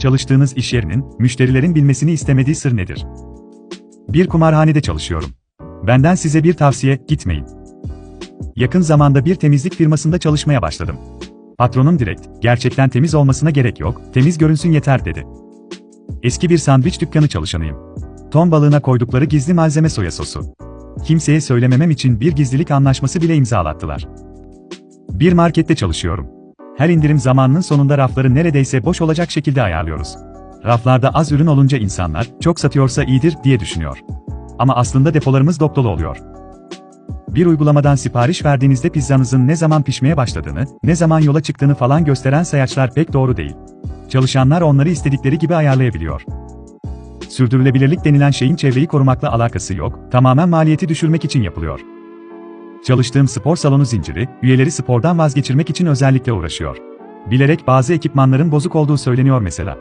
Çalıştığınız iş yerinin, müşterilerin bilmesini istemediği sır nedir? Bir kumarhanede çalışıyorum. Benden size bir tavsiye, gitmeyin. Yakın zamanda bir temizlik firmasında çalışmaya başladım. Patronum direkt, gerçekten temiz olmasına gerek yok, temiz görünsün yeter dedi. Eski bir sandviç dükkanı çalışanıyım. Ton balığına koydukları gizli malzeme soya sosu. Kimseye söylememem için bir gizlilik anlaşması bile imzalattılar. Bir markette çalışıyorum. Her indirim zamanının sonunda rafları neredeyse boş olacak şekilde ayarlıyoruz. Raflarda az ürün olunca insanlar, çok satıyorsa iyidir diye düşünüyor. Ama aslında depolarımız dop dolu oluyor. Bir uygulamadan sipariş verdiğinizde pizzanızın ne zaman pişmeye başladığını, ne zaman yola çıktığını falan gösteren sayaçlar pek doğru değil. Çalışanlar onları istedikleri gibi ayarlayabiliyor. Sürdürülebilirlik denilen şeyin çevreyi korumakla alakası yok, tamamen maliyeti düşürmek için yapılıyor. Çalıştığım spor salonu zinciri, üyeleri spordan vazgeçirmek için özellikle uğraşıyor. Bilerek bazı ekipmanların bozuk olduğu söyleniyor mesela.